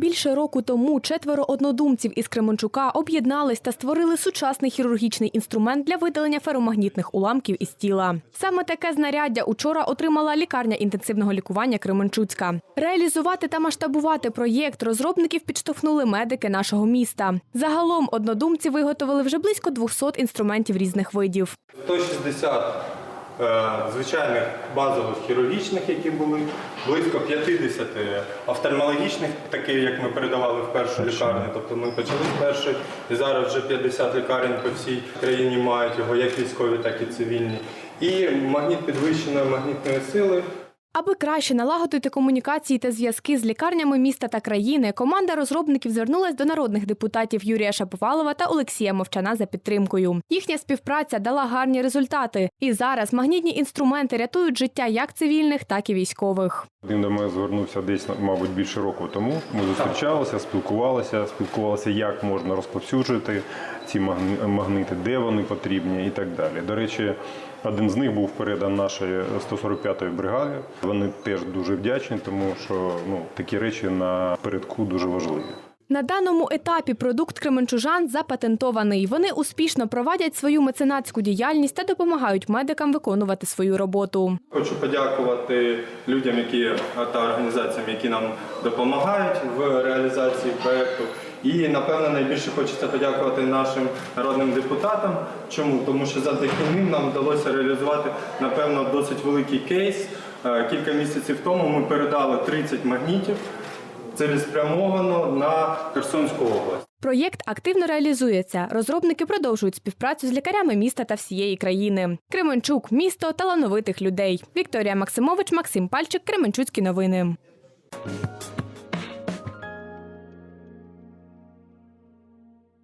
Більше року тому четверо однодумців із Кременчука об'єднались та створили сучасний хірургічний інструмент для видалення феромагнітних уламків із тіла. Саме таке знаряддя учора отримала лікарня інтенсивного лікування Кременчуцька. Реалізувати та масштабувати проєкт розробників підштовхнули медики нашого міста. Загалом однодумці виготовили вже близько 200 інструментів різних видів. 160 е, звичайних базових хірургічних, які були, близько 50 офтальмологічних, такі, як ми передавали в першу лікарню. Тобто ми почали з першої, і зараз вже 50 лікарень по всій країні мають його, як військові, так і цивільні. І магніт підвищеної магнітної сили. Аби краще налагодити комунікації та зв'язки з лікарнями міста та країни, команда розробників звернулась до народних депутатів Юрія Шаповалова та Олексія Мовчана за підтримкою. Їхня співпраця дала гарні результати, і зараз магнітні інструменти рятують життя як цивільних, так і військових. Він до мене звернувся десь, мабуть, більше року тому. Ми зустрічалися, спілкувалися, спілкувалися, як можна розповсюджувати ці магни- магнити, де вони потрібні і так далі. До речі, один з них був передан нашій 145-ї бригаді. Вони теж дуже вдячні, тому що ну, такі речі на передку дуже важливі. На даному етапі продукт Кременчужан запатентований. Вони успішно провадять свою меценатську діяльність та допомагають медикам виконувати свою роботу. Хочу подякувати людям, які та організаціям, які нам допомагають в реалізації проекту. І напевно найбільше хочеться подякувати нашим народним депутатам. Чому? Тому що завдяки ним нам вдалося реалізувати напевно досить великий кейс. Е, Кілька місяців тому ми передали 30 магнітів цілеспрямовано на Херсонську область. Проєкт активно реалізується. Розробники продовжують співпрацю з лікарями міста та всієї країни. Кременчук місто талановитих людей. Вікторія Максимович, Максим Пальчик, Кременчуцькі новини.